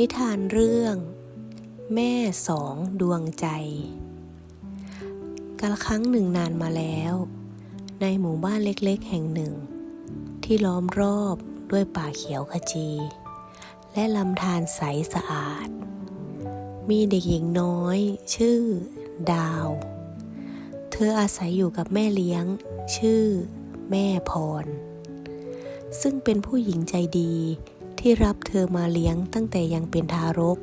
นิทานเรื่อง แม่สองดวงใจ กาลครั้งหนึ่งนานมาแล้ว ในหมู่บ้านเล็กๆ แห่งหนึ่ง ที่ล้อมรอบด้วยป่าเขียวขจี และลำธารใสสะอาด มีเด็กหญิงน้อย ชื่อ ดาว เธออาศัยอยู่กับแม่เลี้ยง ชื่อ แม่พร ซึ่งเป็นผู้หญิงใจดี ที่รับเธอมาเลี้ยงตั้งแต่ยังเป็นทารก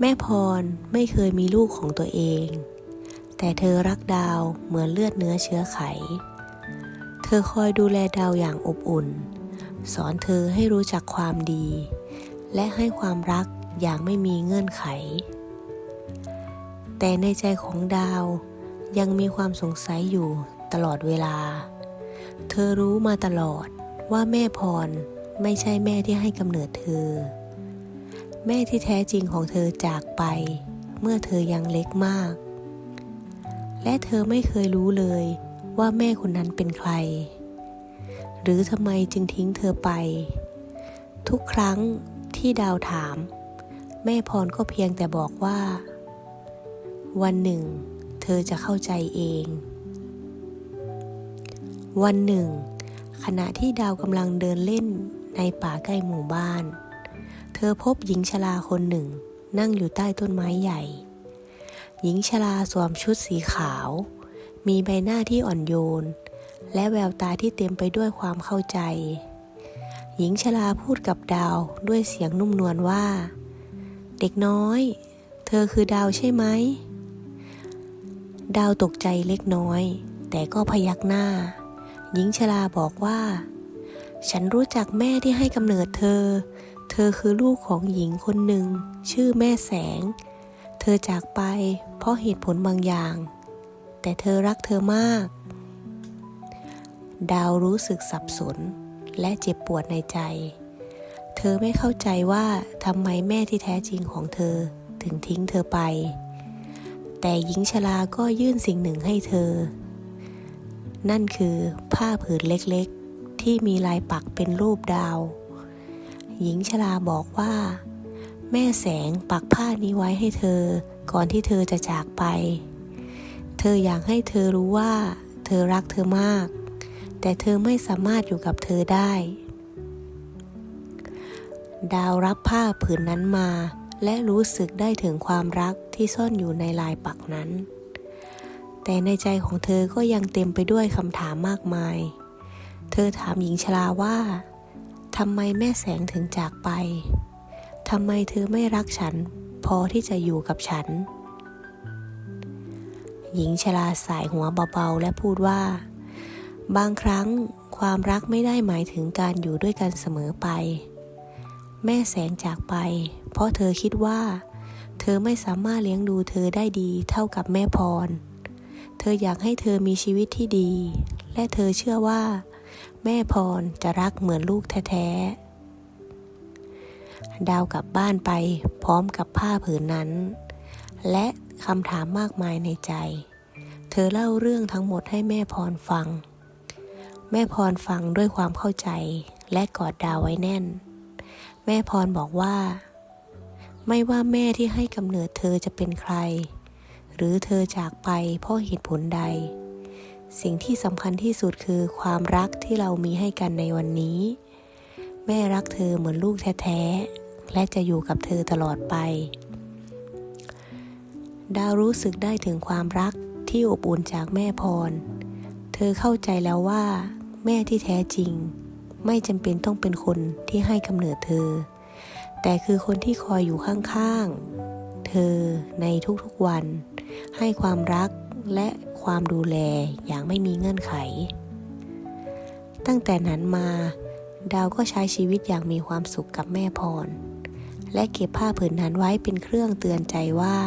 แม่พรไม่เคยมีลูกของตัวเอง แต่เธอรักดาวเหมือนเลือดเนื้อเชื้อไข เธอคอยดูแลดาวอย่างอบอุ่น สอนเธอให้รู้จักความดี และให้ความรักอย่างไม่มีเงื่อนไข แต่ในใจของดาวยังมีความสงสัยอยู่ตลอดเวลา เธอรู้มาตลอดว่าแม่พร ไม่ใช่แม่ที่ให้กำเนิดเธอ แม่ที่แท้จริงของเธอจากไป เมื่อเธอยังเล็กมาก และเธอไม่เคยรู้เลยว่าแม่คนนั้นเป็นใคร หรือทำไมจึงทิ้งเธอไป ทุกครั้งที่ดาวถาม แม่พรก็เพียงแต่บอกว่า วันหนึ่ง เธอจะเข้าใจเอง วันหนึ่งขณะที่ดาวกำลังเดินเล่น ในป่าใกล้หมู่บ้าน เธอพบหญิงชราคนหนึ่ง นั่งอยู่ใต้ต้นไม้ใหญ่ หญิงชราสวมชุดสีขาว มีใบหน้าที่อ่อนโยน และแววตาที่เต็มไปด้วยความเข้าใจ หญิงชราพูดกับดาวด้วยเสียงนุ่มนวลว่า เด็กน้อย เธอคือดาวใช่ไหม ดาวตกใจเล็กน้อย แต่ก็พยักหน้า หญิงชราบอกว่า ฉันรู้จักแม่ที่ให้กำเนิดเธอ เธอคือลูกของหญิงคนหนึ่ง ชื่อแม่แสง เธอจากไปเพราะเหตุผลบางอย่าง แต่เธอรักเธอมาก ดาวรู้สึกสับสน และเจ็บปวดในใจ เธอไม่เข้าใจว่าทำไมแม่ที่แท้จริงของเธอถึงทิ้งเธอไป แต่หญิงชราก็ยื่นสิ่งหนึ่งให้เธอ นั่นคือผ้าผืนเล็กๆ ที่มีลายปักเป็นรูปดาว หญิงชราบอกว่า แม่แสงปักผ้านี้ไว้ให้เธอ ก่อนที่เธอจะจากไป เธออยากให้เธอรู้ว่า เธอรักเธอมาก แต่เธอไม่สามารถอยู่กับเธอได้ ดาวรับผ้าผืนนั้นมา และรู้สึกได้ถึงความรักที่ซ่อนอยู่ในลายปักนั้น แต่ในใจของเธอก็ยังเต็มไปด้วยคำถามมากมาย เธอถามหญิงชราว่าทำไมแม่แสงถึงจากไปทำไมเธอไม่รักฉัน พอที่จะอยู่กับฉัน หญิงชราสายหัวเบาๆและพูดว่า บางครั้งความรักไม่ได้หมายถึงการอยู่ด้วยกันเสมอไป แม่แสงจากไป เพราะเธอคิดว่า เธอไม่สามารถเลี้ยงดูเธอได้ดีเท่ากับแม่พร เธออยากให้เธอมีชีวิตที่ดี และเธอเชื่อว่า แม่พรจะรักเหมือนลูกแท้ๆ ดาวกลับบ้านไปพร้อมกับผ้าผืนนั้น และคำถามมากมายในใจ เธอเล่าเรื่องทั้งหมดให้แม่พรฟัง แม่พรฟังด้วยความเข้าใจและกอดดาวไว้แน่น แม่พรบอกว่า ไม่ว่าแม่ที่ให้กำเนิดเธอจะเป็นใคร หรือเธอจากไปเพราะเหตุผลใด สิ่งที่สำคัญที่สุดคือความรักที่เรามีให้กันในวันนี้ แม่รักเธอเหมือนลูกแท้ๆ และจะอยู่กับเธอตลอดไป ดาวรู้สึกได้ถึงความรักที่อบอุ่นจากแม่พร เธอเข้าใจแล้วว่า แม่ที่แท้จริง ไม่จำเป็นต้องเป็นคนที่ให้กำเนิดเธอ แต่คือคนที่คอยอยู่ข้างๆ เธอในทุกๆวัน ให้ความรัก และความดูแลอย่างไม่มีเงื่อนไข ตั้งแต่นั้นมา ดาวก็ใช้ชีวิตอย่างมีความสุขกับแม่พร และเก็บผ้าผืนนั้นไว้เป็นเครื่องเตือนใจว่า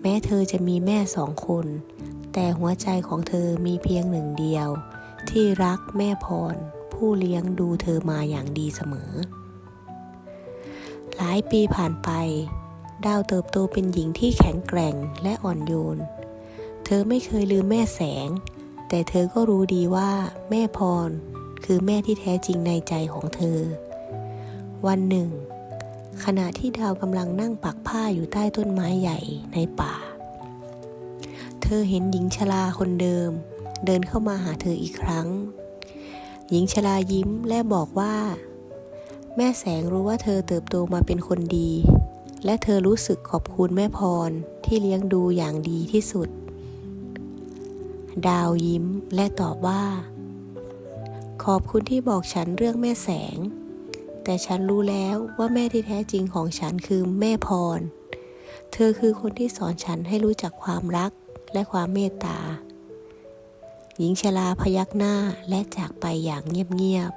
แม้เธอจะมีแม่สองคน แต่หัวใจของเธอมีเพียงหนึ่งเดียว ที่รักแม่พร ผู้เลี้ยงดูเธอมาอย่างดีเสมอ หลายปีผ่านไปดาวเติบโตเป็นหญิงที่แข็งแกร่งและอ่อนโยน เธอไม่เคยลืมแม่แสง แต่เธอก็รู้ดีว่าแม่พร คือแม่ที่แท้จริงในใจของเธอ วันหนึ่ง ขณะที่ดาวกำลังนั่งปักผ้าอยู่ใต้ต้นไม้ใหญ่ในป่า เธอเห็นหญิงชราคนเดิม เดินเข้ามาหาเธออีกครั้ง หญิงชรายิ้มและบอกว่า แม่แสงรู้ว่าเธอเติบโตมาเป็นคนดี และเธอรู้สึกขอบคุณแม่พรที่เลี้ยงดูอย่างดีที่สุด ดาวยิ้มและตอบว่า ขอบคุณที่บอกฉันเรื่องแม่แสง แต่ฉันรู้แล้วว่าแม่ที่แท้จริงของฉันคือแม่พร เธอคือคนที่สอนฉันให้รู้จักความรักและความเมตตา หญิงชราพยักหน้าและจากไปอย่างเงียบ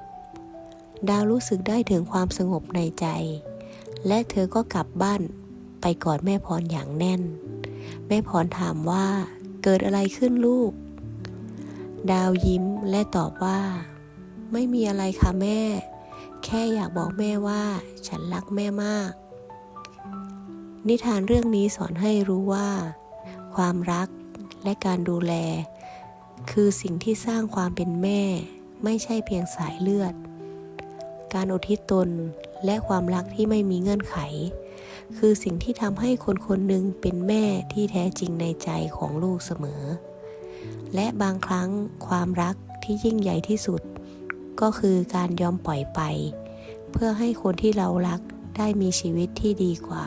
ๆ ดาวรู้สึกได้ถึงความสงบในใจ และเธอก็กลับบ้านไปกอดแม่พรอย่างแน่น แม่พรถามว่าเกิดอะไรขึ้นลูก ดาวยิ้มและตอบว่า ไม่มีอะไรค่ะแม่ แค่อยากบอกแม่ว่า ฉันรักแม่มาก นิทานเรื่องนี้สอนให้รู้ว่า ความรักและการดูแล คือสิ่งที่สร้างความเป็นแม่ ไม่ใช่เพียงสายเลือด การอุทิศตนและความรักที่ไม่มีเงื่อนไข คือสิ่งที่ทำให้คนคนหนึ่งเป็นแม่ที่แท้จริงในใจของลูกเสมอ และบางครั้งความรักที่ยิ่งใหญ่ที่สุด ก็คือการยอมปล่อยไป เพื่อให้คนที่เรารักได้มีชีวิตที่ดีกว่า